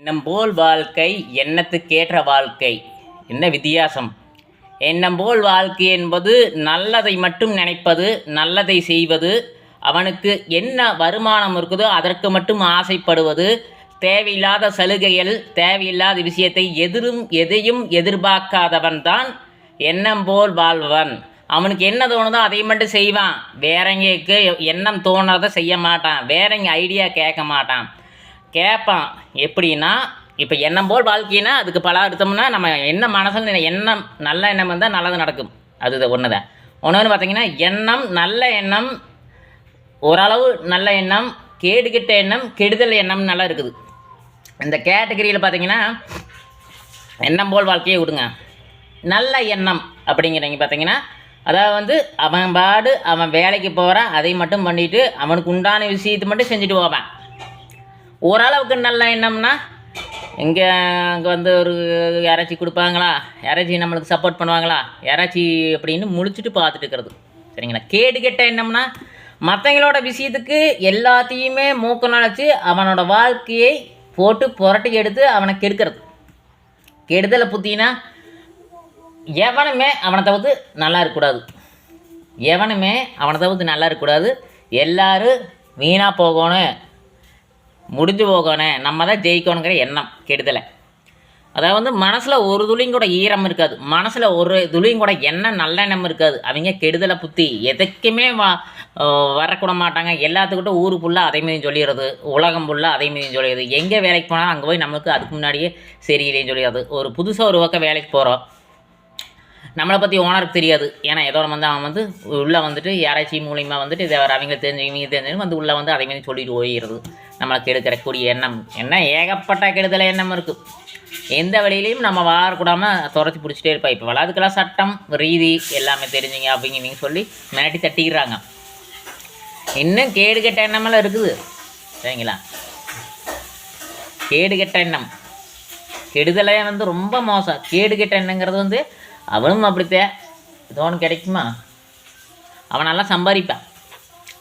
எண்ணம் போல் வாழ்க்கை எண்ணத்துக்கேற்ற வாழ்க்கை? என்ன வித்தியாசம்? எண்ணம் போல் வாழ்க்கை என்பது நல்லதை மட்டும் நினைப்பது நல்லதை செய்வது அவனுக்கு என்ன வருமானம் இருக்குதோ அதற்கு மட்டும் ஆசைப்படுவது தேவையில்லாத சலுகைகள் தேவையில்லாத விஷயத்தை எதிரும் எதையும் எதிர்பார்க்காதவன் தான் எண்ணம் போல் வாழ்வன் அவனுக்கு என்ன தோணுதோ அதை மட்டும் செய்வான். வேறங்களுக்கு எண்ணம் தோணாத செய்ய மாட்டான். வேறங்க ஐடியா கேட்க மாட்டான். கேட்பான் எப்படின்னா இப்போ எண்ணம் போல் வாழ்க்கைனா அதுக்கு பல அர்த்தம்னா நம்ம என்ன மனசில் எண்ணம் நல்ல எண்ணம் வந்தால் நல்லது நடக்கும். அது ஒன்று தான் ஒன்று பார்த்தீங்கன்னா எண்ணம் நல்ல எண்ணம் ஓரளவு நல்ல எண்ணம் கேடுகெட்ட எண்ணம் கெடுதல் எண்ணம் நல்லா இருக்குது. இந்த கேட்டகரியில் பார்த்தீங்கன்னா எண்ணம் போல் வாழ்க்கையை விடுங்க. நல்ல எண்ணம் அப்படிங்கிறவங்க பார்த்தீங்கன்னா அதாவது வந்து அவன் பாடு அவன் வேலைக்கு போகிறான் அதை மட்டும் பண்ணிவிட்டு அவனுக்கு உண்டான விஷயத்தை மட்டும் செஞ்சுட்டு போவான். ஓரளவுக்கு நல்ல எண்ணம்னா இங்கே அங்கே வந்து ஒரு யாராச்சும் கொடுப்பாங்களா? யாராச்சும் நம்மளுக்கு சப்போர்ட் பண்ணுவாங்களா? யாராச்சும் அப்படின்னு முழிச்சிட்டு பார்த்துட்டு இருக்கிறது. சரிங்களா? கேடு கெட்ட எண்ணம்னா மற்றவங்களோட விஷயத்துக்கு எல்லாத்தையுமே மூக்க நுழைச்சி அவனோட வாழ்க்கையை போட்டு புரட்டி எடுத்து அவனை கெடுக்கிறது. கெடுதலை புத்தினா எவனுமே அவனை தவிர்த்து நல்லா இருக்கக்கூடாது. எவனுமே அவனை தவிர்த்து நல்லா இருக்கக்கூடாது. எல்லோரும் வீணாக போகணும். முடிஞ்சு போகணும் நம்ம தான் ஜெயிக்கணுங்கிற எண்ணம் கெடுதலை. அதாவது வந்து மனசில் ஒரு துளியும் கூட ஈரம் இருக்காது. மனசில் ஒரு துளியும் கூட எண்ணம் நல்ல எண்ணம் இருக்காது. அவங்க கெடுதலை புத்தி எதுக்குமே வ வரக்கூட மாட்டாங்க எல்லாத்துக்கிட்ட ஊர் ஃபுல்லாக அதே மீதியும் சொல்லிடுறது. உலகம் ஃபுல்லாக அதே மீதியும் சொல்லிடுறது. எங்கே வேலைக்கு போனாலும் அங்கே போய் நமக்கு அதுக்கு முன்னாடியே சரியில்லைன்னு சொல்லிடுறது. ஒரு புதுசாக ஒரு பக்கம் வேலைக்கு போகிறோம் நம்மளை பற்றி ஓனருக்கு தெரியாது. ஏன்னா ஏதோ வந்து அவன் வந்து உள்ளே வந்துட்டு யாராச்சும் மூலியமாக வந்துட்டு இதை அவங்க தெரிஞ்சு இவங்க தெரிஞ்சு வந்து உள்ளே வந்து அதே மாதிரி சொல்லிட்டு ஓயிடுறது நம்மளுக்கு கெடுக்கிற கூடிய எண்ணம். என்ன? ஏகப்பட்ட கெடுதல் எண்ணம் இருக்குது எந்த வழியிலையும் நம்ம வாரக்கூடாமல் துரத்தி பிடிச்சிட்டே இருப்பா. இப்போ வளாதுக்கெல்லாம் சட்டம் ரீதி எல்லாமே தெரிஞ்சுங்க அப்படிங்க நீங்கள் சொல்லி மிரட்டி தட்டிக்கிறாங்க இன்னும் கேடு கெட்ட எண்ணமெல்லாம் இருக்குது. சரிங்களா? கேடு கெட்ட எண்ணம். கெடுதலே வந்து ரொம்ப மோசம். கேடு கெட்ட எண்ணங்கிறது வந்து அவனும் அப்படித்தான். இதோன்னு கிடைக்குமா? அவனெல்லாம் சம்பாதிப்பான்.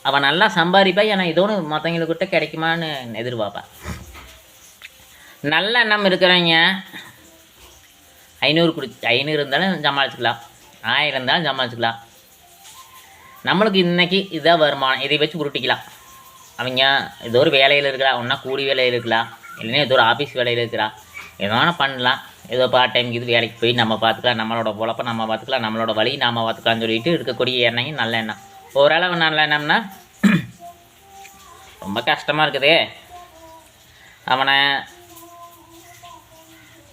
அவன் நல்லா சம்பாதிப்பா ஏன்னா ஏதோ ஒன்று மற்றவங்களுக்கிட்ட கிடைக்குமான்னு எதிர்பார்ப்பேன் நல்ல எண்ணம் இருக்கிறவங்க ஐநூறு குடி ஐநூறு இருந்தாலும் சமாளிச்சுக்கலாம். ஆயிரம் இருந்தாலும் சமாளிச்சுக்கலாம். நம்மளுக்கு இன்றைக்கி இதான் வருமானம் இதை வச்சு உருட்டிக்கலாம். அவங்க ஏதோ ஒரு வேலையில் இருக்கலாம் ஒன்றா கூலி வேலையில் இருக்கலாம் இல்லைன்னா ஏதோ ஒரு ஆஃபீஸ் வேலையில் இருக்கலாம் ஏதோ வேணால் பண்ணலாம். ஏதோ பார்ட் டைம் இது வேலைக்கு போய் நம்ம பார்த்துக்கலாம் நம்மளோட பொழப்ப நம்ம பார்த்துக்கலாம் நம்மளோட வழி நாம் பார்த்துக்கலாம்னு சொல்லிட்டு இருக்கக்கூடிய எண்ணம் நல்ல எண்ணம். ஓரளவு நல்ல எண்ணம்னா ரொம்ப கஷ்டமாக இருக்குதே. அவனை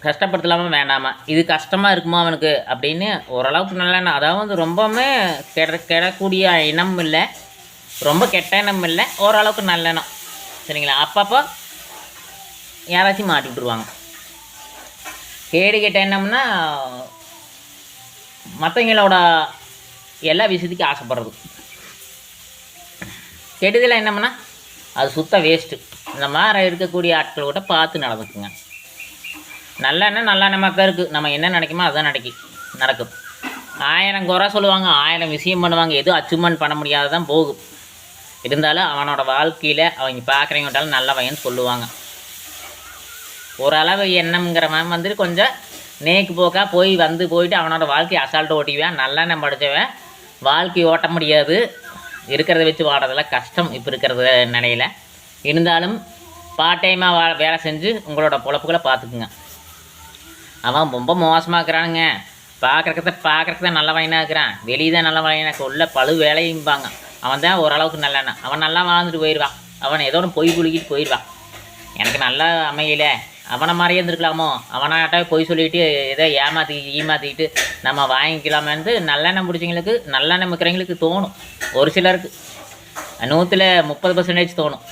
கஷ்டப்படுத்தலாமா வேண்டாமா? இது கஷ்டமாக இருக்குமா அவனுக்கு அப்படின்னு ஓரளவுக்கு நல்ல எண்ணம் அதாவது வந்து ரொம்பவுமே கெட கெடக்கூடிய இனம் இல்லை. ரொம்ப கெட்ட இனம் இல்லை. ஓரளவுக்கு நல்ல எண்ணம் சரிங்களா? அப்பப்போ யாராச்சும் மாட்டி விட்ருவாங்க கேடு கெட்ட எண்ணம்னா மற்றவங்களோட எல்லா விஷயத்துக்கும் ஆசைப்படுறது. கெடுதல் என்னம்னா அது சுத்த வேஸ்ட்டு இந்த மாதிரி இருக்கக்கூடிய ஆட்கள் கூட பார்த்து நடந்துக்குங்க. நல்ல எண்ணம் நல்ல எண்ணமாக தான் இருக்குது நம்ம என்ன நினைக்குமோ அதுதான் நடக்கி நடக்கும். ஆயிரம் குறை சொல்லுவாங்க ஆயிரம் விஷயம் பண்ணுவாங்க. எதுவும் அச்சீவ்மெண்ட் பண்ண முடியாததான் போகும். இருந்தாலும் அவனோட வாழ்க்கையில் அவங்க பார்க்குறவங்கட்டாலும் நல்லவங்கன்னு சொல்லுவாங்க. ஓரளவு எண்ணம்ங்கிறவன் வந்துட்டு கொஞ்சம் நேக்கு போக்கா போய் வந்து போயிட்டு அவனோட வாழ்க்கையை அசால்ட்டு ஓட்டிவேன் நல்லெண்ணம் படித்தவன் வாழ்க்கை ஓட்ட முடியாது. இருக்கிறத வச்சு வாடுறதெல்லாம் கஷ்டம் இப்போ இருக்கிறத நிலையில். இருந்தாலும் பார்ட் டைமாக வா வேலை செஞ்சு உங்களோட பொழப்புகளை பார்த்துக்குங்க. அவன் ரொம்ப மோசமாக இருக்கிறானுங்க பார்க்குறக்கத்த பார்க்குறக்கு தான் நல்ல வயனாக இருக்கிறான். வெளியே தான் நல்ல வயனாக உள்ள பழு வேலையும்பாங்க. அவன் தான் ஓரளவுக்கு நல்லண்ணா அவன் நல்லா வாழ்ந்துட்டு போயிடுவான் அவன் ஏதோ ஒன்று பொய் குலுக்கிட்டு போயிடுவான் எனக்கு நல்லா அமையல. அவனை மாதிரியே இருந்திருக்கலாமோ? அவனாட்ட போய் சொல்லிட்டு ஏதோ ஏமாற்றி ஏமாற்றிக்கிட்டு நம்ம வாங்கிக்கலாமேன்ட்டு நல்லெண்ணெய் பிடிச்சவங்களுக்கு நல்லெண்ணெய் இருக்கிறவங்களுக்கு தோணும். ஒரு சிலருக்கு. நூற்றில் முப்பது பர்சன்டேஜ் தோணும்.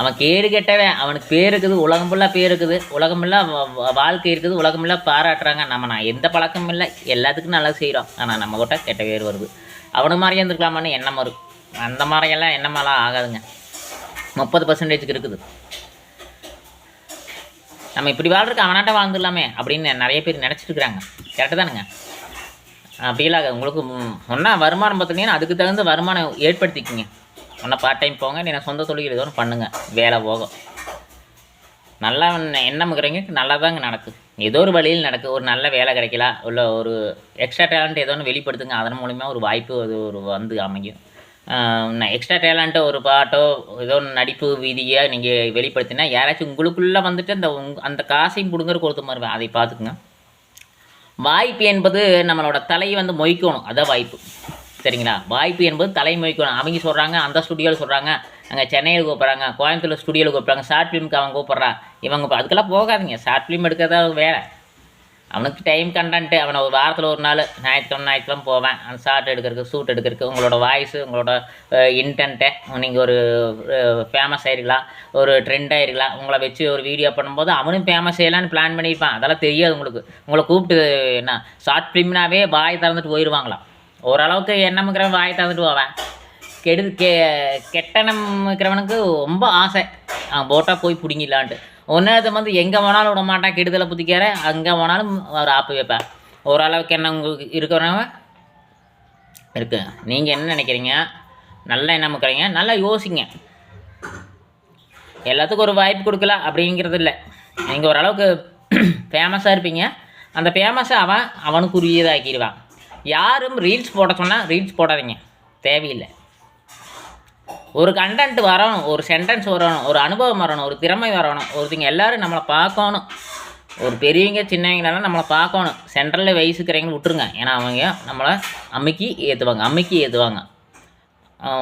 அவன் கேடு கெட்டவன். அவனுக்கு பேர் இருக்குது உலகம் ஃபுல்லாக பேர் இருக்குது. உலகம் ஃபுல்லாக வாழ்க்கை இருக்குது. உலகம் ஃபுல்லாக பாராட்டுறாங்க. நம்ம நான் எந்த பழக்கமும் இல்லை. எல்லாத்துக்கும் நல்லா செய்கிறோம் ஆனால் நம்ம கிட்ட கெட்ட பேர் வருது. அவனு மாதிரியே இருந்திருக்கலாமான்னு எண்ணம் வரும். அந்த மாதிரியெல்லாம் எண்ணமெல்லாம் ஆகாதுங்க. முப்பது பர்சன்டேஜுக்கு இருக்குது. நம்ம இப்படி வாழ்றதுக்கு அவனாட்ட வாழ்ந்துடலாமே அப்படின்னு நிறைய பேர் நினச்சிட்டு இருக்கிறாங்க கரெக்டு தானுங்க அப்படிலாக உங்களுக்கு ஒன்றா வருமானம் பார்த்துட்டீங்கன்னா அதுக்கு தகுந்த வருமானம் ஏற்படுத்திக்கிங்க. ஒன்றா பார்ட் டைம் போங்க நீங்கள் சொந்த தொழில் ஏதோ ஒன்று பண்ணுங்கள் வேலை போகும். நல்லா எண்ணமுக்கிறவங்க நல்லா தாங்க நடக்குது ஏதோ ஒரு வழியில் நடக்கு. ஒரு நல்ல வேலை கிடைக்கலாம் இல்லை ஒரு எக்ஸ்ட்ரா டேலண்ட் ஏதோ ஒன்று வெளிப்படுத்துங்க. அதன் மூலிமா ஒரு வாய்ப்பு அது ஒரு வந்து அமையும். எக்ஸ்ட்ரா டேலண்ட்டோ ஒரு பாட்டோ ஏதோ ஒன்று நடிப்பு வீதியாக நீங்கள் வெளிப்படுத்தினா யாராச்சும் உங்களுக்குள்ளே வந்துட்டு அந்த உங் அந்த காசையும் பிடுங்குறக்கு ஒருத்தர் மாதிரி அதை பார்த்துக்குங்க. வாய்ப்பு என்பது நம்மளோட தலையை வந்து மொய்க்கணும். அதான் வாய்ப்பு. சரிங்களா? வாய்ப்பு என்பது தலை மொய்க்கணும். அவங்க சொல்கிறாங்க அந்த ஸ்டுடியோவில் சொல்கிறாங்க அங்கே சென்னையில் கூப்பிட்றாங்க கோயம்புத்தூர் ஸ்டுடியோவில் கூப்பிட்றாங்க ஷார்ட் ஃபிலிமுக்கு அவங்க கூப்பிட்றா இவங்க அதுக்கெல்லாம் போகாதீங்க. ஷார்ட் ஃபிலிம் எடுக்கிறதா வேறு. அவனுக்கு டைம் கண்டன்ட்டு அவனை ஒரு வாரத்தில் ஒரு நாள் ஞாயிற்றுக்கிழமை ஞாயிற்றுக்கிழமை போவேன். அந்த ஷார்ட் எடுக்கிறதுக்கு ஷூட் எடுக்கிறதுக்கு உங்களோட வாய்ஸு உங்களோட இன்டென்ட்டை நீங்கள் ஒரு ஃபேமஸ் ஆயிருக்கலாம். ஒரு ட்ரெண்ட் ஆயிருக்கலாம். உங்களை வச்சு ஒரு வீடியோ பண்ணும்போது அவனும் ஃபேமஸ் செய்யலான்னு பிளான் பண்ணியிருப்பான். அதெல்லாம் தெரியாது உங்களுக்கு. உங்களை கூப்பிட்டு என்ன ஷார்ட் ஃபிலிம்னாவே வாய் திறந்துட்டு போயிடுவாங்களாம் ஓரளவுக்கு எண்ணமுக்கிற வாய் திறந்துட்டு போவேன். கெடு கெ கெட்டனம் இருக்கிறவனுக்கு ரொம்ப ஆசை. அவன் போட்டால் போய் பிடிங்கிடலான்ட்டு. ஒன்றாவது வந்து எங்கே போனாலும் விட மாட்டான் கெடுதலை புத்திக்கார அங்கே போனாலும் அவர் ஆப்பு வைப்பேன். ஓரளவுக்கு என்ன உங்களுக்கு இருக்கிறவங்க இருக்கு. நீங்கள் என்ன நினைக்கிறீங்க? நல்லா என்ன முக்கிறீங்க? நல்லா யோசிங்க. எல்லாத்துக்கும் ஒரு வாய்ப்பு கொடுக்கல அப்படிங்கிறது இல்லை. நீங்கள் ஓரளவுக்கு ஃபேமஸாக இருப்பீங்க. அந்த ஃபேமஸை அவன் அவனுக்குரியதாக்கிடுவான். யாரும் ரீல்ஸ் போட சொன்னால் ரீல்ஸ் போடாதீங்க. தேவையில்லை. ஒரு கண்டென்ட் வரணும் ஒரு சென்டென்ஸ் வரணும் ஒரு அனுபவம் வரணும் ஒரு திறமை வரணும். ஒருத்தங்க எல்லாரும் நம்மளை பார்க்கணும். ஒரு பெரியவங்க சின்னவங்களெல்லாம் நம்மளை பார்க்கணும். சென்ட்ரலில் வயசுக்கிறவங்க விட்டுருங்க. ஏன்னா அவங்க நம்மளை அம்மிக்கி ஏற்றுவாங்க அம்மிக்கி ஏற்றுவாங்க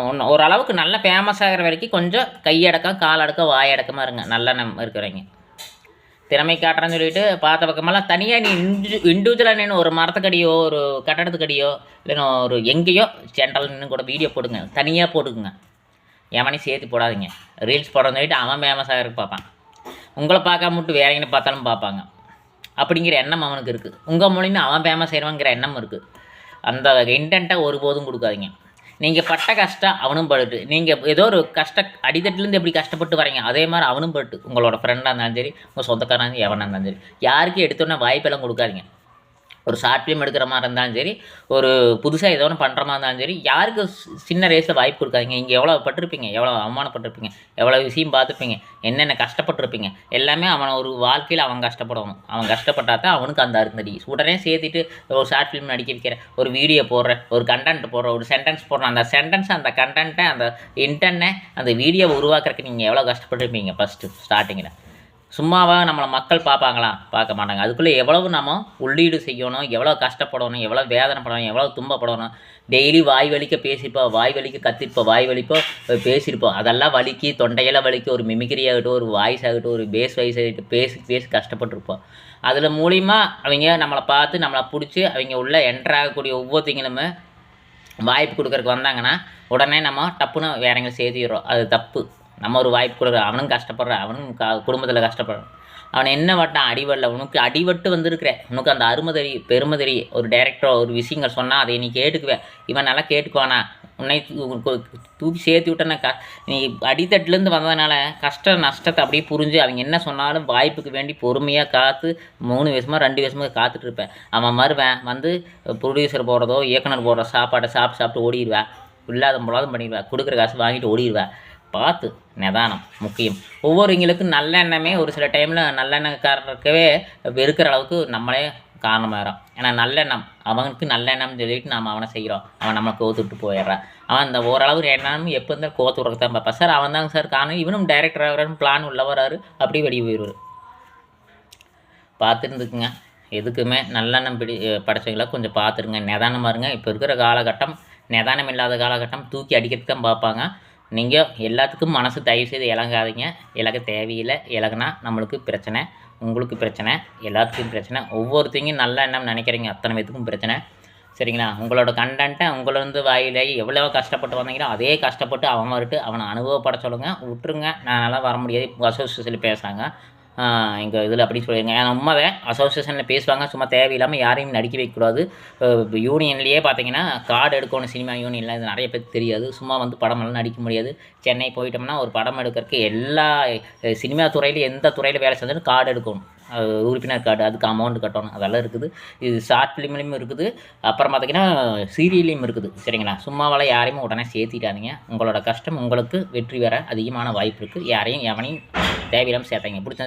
ஒன்று ஓரளவுக்கு நல்ல ஃபேமஸ் ஆகிற வரைக்கும் கொஞ்சம் கையடக்கம் காலடக்கம் வாயடக்கமாக இருங்க. நல்ல நம்ம இருக்கிறவங்க. திறமை காட்டுறேன்னு சொல்லிட்டு பார்த்த பக்கமெல்லாம் தனியாக நீ இண்டு இண்டிவிஜுவலாக நின்று ஒரு மரத்துக்கடியோ ஒரு கட்டடத்துக்கடியோ இல்லைன்னா ஒரு எங்கேயோ சென்ட்ரல் நின்று கூட வீடியோ போடுங்க. தனியாக போட்டுக்குங்க எவனையும் சேர்த்து போடாதீங்க. ரீல்ஸ் போடுறதுன்னு சொல்லிட்டு அவன் ஃபேமஸாக இருக்கு பார்ப்பான். உங்களை பார்க்காம மட்டும் வேற எங்கே பார்த்தாலும் பார்ப்பாங்க. அப்படிங்கிற எண்ணம் அவனுக்கு இருக்குது உங்கள் மூலியமாக அவன் ஃபேமஸ் ஆயிடுவாங்கிற எண்ணம் இருக்குது அந்த இன்டென்ட்டை ஒருபோதும் கொடுக்காதீங்க. நீங்கள் பட்ட கஷ்டம் அவனும் படுட்டு நீங்கள் ஏதோ ஒரு கஷ்ட அடித்தட்டிலேருந்து எப்படி கஷ்டப்பட்டு வரீங்க? அதே மாதிரி அவனும் பட்டு. உங்களோட ஃப்ரெண்டாக இருந்தாலும் சரி உங்கள் சொந்தக்காரனாக இருந்தாலும் எவனாக இருந்தாலும் சரி. யாருக்கும் எடுத்தோன்னே வாய்ப்பெல்லாம் கொடுக்காதீங்க. ஒரு ஷார்ட் ஃபிலிம் எடுக்கிற மாதிரி இருந்தாலும் சரி ஒரு புதுசாக ஏதோ ஒன்று பண்ணுற மாதிரி இருந்தாலும் சரி யாருக்கு சின்ன ரேஸில் வாய்ப்பு கொடுக்காதீங்க. நீங்கள் எவ்வளோ பட்டிருப்பீங்க? எவ்வளோ அவமானப்பட்டிருப்பீங்க? எவ்வளோ விஷயம் பார்த்துருப்பீங்க? என்னென்ன கஷ்டப்பட்டிருப்பீங்க? எல்லாமே அவனை ஒரு வாழ்க்கையில் அவன் கஷ்டப்படணும். அவன் கஷ்டப்பட்டா தான் அவனுக்கு அந்த அருந்தடி உடனே சேர்த்துட்டு ஒரு ஷார்ட் ஃபிலிம் நடிக்க வைக்கிற ஒரு வீடியோ போடுற ஒரு கண்டென்ட் போடுற ஒரு சென்டென்ஸ் போடுற அந்த சென்டென்ஸ் அந்த கண்டென்ட்டை அந்த இன்டர்னை அந்த வீடியோவை உருவாக்குறதுக்கு நீங்கள் எவ்வளோ கஷ்டப்பட்டிருப்பீங்க ஃபஸ்ட்டு ஸ்டார்டிங்கில் சும்மாவாக நம்மளை மக்கள் பார்ப்பாங்களா? பார்க்க மாட்டாங்க. அதுக்குள்ளே எவ்வளவு நம்ம உள்ளீடு செய்யணும் எவ்வளோ கஷ்டப்படணும் எவ்வளோ வேதனைப்படணும் எவ்வளோ துன்பப்படணும். டெய்லி வாய் வலிக்க பேசியிருப்போம் வாய் வலிக்க கத்திருப்போம் வாய் வலிப்போ பேசியிருப்போம். அதெல்லாம் வலிக்கு தொண்டையெல்லாம் வலிக்கு ஒரு மிமிக்ரி ஆகட்டும் ஒரு வாய்ஸ் ஆகட்டும் ஒரு பேஸ் வாய்ஸ் ஆகிட்டு பேசி பேசி கஷ்டப்பட்டுருப்போம். அதில் மூலிமா அவங்க நம்மளை பார்த்து நம்மளை பிடிச்சி அவங்க உள்ளே என்டர் ஆகக்கூடிய ஒவ்வொருத்தங்களுமே வாய்ப்பு கொடுக்குறதுக்கு வந்தாங்கன்னா உடனே நம்ம டப்புன்னு வேற சேர்த்திடுறோம். அது தப்பு. நம்ம ஒரு வாய்ப்பு கொடுக்குறோம் அவனும் கஷ்டப்படுறான் அவனும் க குடும்பத்தில் கஷ்டப்படுறான். அவன் என்ன வட்டான் அடிபடல உனக்கு அடிபட்டு வந்திருக்கிற உனக்கு அந்த அருமை தெரியும் பெருமை தெரியும். ஒரு டேரக்டரோ ஒரு விஷயங்கள் சொன்னால் அதை நீ கேட்டுக்குவேன் இவன் நல்லா கேட்டுக்குவானா? உன்னை தூ- தூக்கி சேர்த்து விட்டன க நீ அடித்தட்டுலேருந்து வந்ததுனால கஷ்ட நஷ்டத்தை அப்படியே புரிஞ்சு அவங்க என்ன சொன்னாலும் வாய்ப்புக்கு வேண்டி பொறுமையாக காத்து மூணு வருஷமாக ரெண்டு வருஷமாக காத்துட்டு இருப்பேன். அவன் மறுவேன் வந்து ப்ரொடியூசர் போடுறதோ இயக்குனர் போடுற சாப்பாடை சாப்பிட்டு சாப்பிட்டு ஓடிடுவேன். இல்லாத போலாதும் பண்ணிடுவேன். கொடுக்குற காசு வாங்கிட்டு ஓடிடுவேன். பார்த்து நிதானம் முக்கியம். ஒவ்வொருவங்களுக்கும் நல்லெண்ணமே ஒரு சில டைமில் நல்லெண்ணக்காரருக்கவே வெறுக்கிற அளவுக்கு நம்மளே காரணமாயிரும் ஏன்னா நல்லெண்ணம் அவனுக்கு நல்லெண்ணம் சொல்லிட்டு நாம் அவனை செய்கிறோம் அவன் நம்மளை கோத்துட்டு போயிடுறான். அவன் அந்த ஓரளவு எண்ணம் எப்போ இருந்தாலும் கோத்து விட்றதுக்கு தான் பார்ப்பான். சார் அவன் தாங்க சார் காரணம். இவனும் டைரக்டர் ஆகிறான்னு பிளான் உள்ள அப்படி அப்படியே வெளியே போயிடுவார். பார்த்துருந்துக்குங்க. எதுக்குமே நல்லெண்ணம் பிடி படைச்சவங்கள கொஞ்சம் பார்த்துருங்க. நிதானமாக இருங்க. இப்போ இருக்கிற காலகட்டம் நிதானம் இல்லாத காலகட்டம் தூக்கி அடிக்கிறதுக்கு தான் பார்ப்பாங்க. நீங்கள் எல்லாத்துக்கும் மனசு தயவு செய்து இழங்காதீங்க இலக தேவையில்லை. இலகுனா நம்மளுக்கு பிரச்சனை. உங்களுக்கு பிரச்சனை. எல்லாத்துக்கும் பிரச்சனை. ஒவ்வொருத்தையும் நல்ல எண்ணம் நினைக்கிறீங்க. அத்தனை பேத்துக்கும் பிரச்சனை. சரிங்களா? உங்களோட கண்டென்ட்டை உங்களோட வாயிலாகி எவ்வளோ கஷ்டப்பட்டு வந்தீங்களோ அதே கஷ்டப்பட்டு அவன் வரட்டு அவனை அனுபவப்பட சொல்லுங்கள் விட்டுருங்க. நான் நல்லா வர முடியாது. அசோசியேஷனில் பேசுகிறாங்க எங்கள் இதில் அப்படி சொல்லிடுங்க ஏன்னா உண்மைதான் அசோசியேஷனில் பேசுவாங்க சும்மா தேவையில்லாமல் யாரையும் நடிக்க வைக்கக்கூடாது. யூனியன்லேயே பார்த்தீங்கன்னா கார்டு எடுக்கணும் சினிமா யூனியனில் இது நிறைய பேருக்கு தெரியாது. சும்மா வந்து படமெல்லாம் நடிக்க முடியாது. சென்னை போயிட்டோம்னா ஒரு படம் எடுக்கிறதுக்கு எல்லா சினிமா துறையில் எந்த துறையில் வேலை செஞ்சாலும் கார்டு எடுக்கணும். உறுப்பினர் கார்டு அதுக்கு அமௌண்ட் கட்டணும். அதெல்லாம் இருக்குது. இது ஷார்ட் ஃபிலிம்லேயும் இருக்குது. அப்புறம் பார்த்தீங்கன்னா சீரியல்லையும் இருக்குது. சரிங்களா? சும்மாவால் யாரையும் உடனே சேர்த்திட்டாதீங்க உங்களோட கஷ்டம் உங்களுக்கு வெற்றி பெற அதிகமான வாய்ப்பு இருக்குது யாரையும் எவனையும் தேவையில்லாமல் சேர்த்தாங்க பிடிச்சா